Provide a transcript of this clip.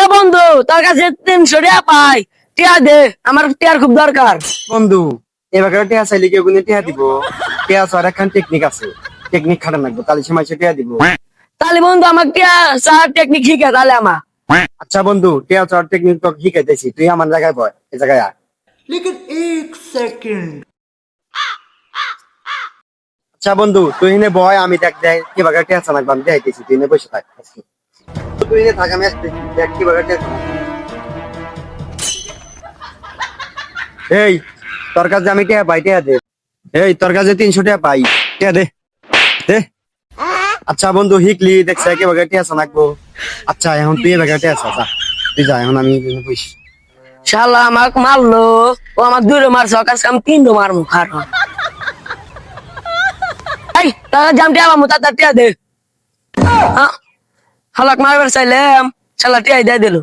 এ বন্ধু তার কাছে তিনশো টাকা পাই। টিয়া দে আমার টিয়ার খুব দরকার। বন্ধু এবার টিয়া চাইলে কেউ টিয়া দিব? টিয়া একখান টেকনিক আছে। টেকনিক খাটান সে টিয়া দিব। বন্ধু আমার টিয়া টেকনিক শিখে আমার আচ্ছা বন্ধু টিয়া টেকনিক তো তুই আমার জায়গায় ভয় এই জায়গায় আয়। এক সেকেন্ড। আচ্ছা বন্ধু তুই নে বয় আমি দেখ দেয় কি বাগা টিয়া চালাক আমি তুই নে বসে থাক তুই থাক আসতেছি দেখ কি বাগা টিয়া চালাক। এই তোর কাছে আমি টিয়া পাই টিয়া দে। এই তোর কাছে তিনশো টাকা পাই টিয়া দে দে। আচ্ছা বন্ধু হিকলি দেখছে কি বাগা টিয়া চালাকবো আচ্ছা এখন তুই বাগা টিয়া চা তুই যা এখন আমি বসি। শালা আমাকে মারলো ও আমার দূরে মারছে ওর কাছে আমি তিনটো মারবো খার এই তাহলে জাম টিয়া পাবো তার টিয়া দে। হ্যাঁ, হালাক মারবার চাইলাম শালা আইডিয়া দিল।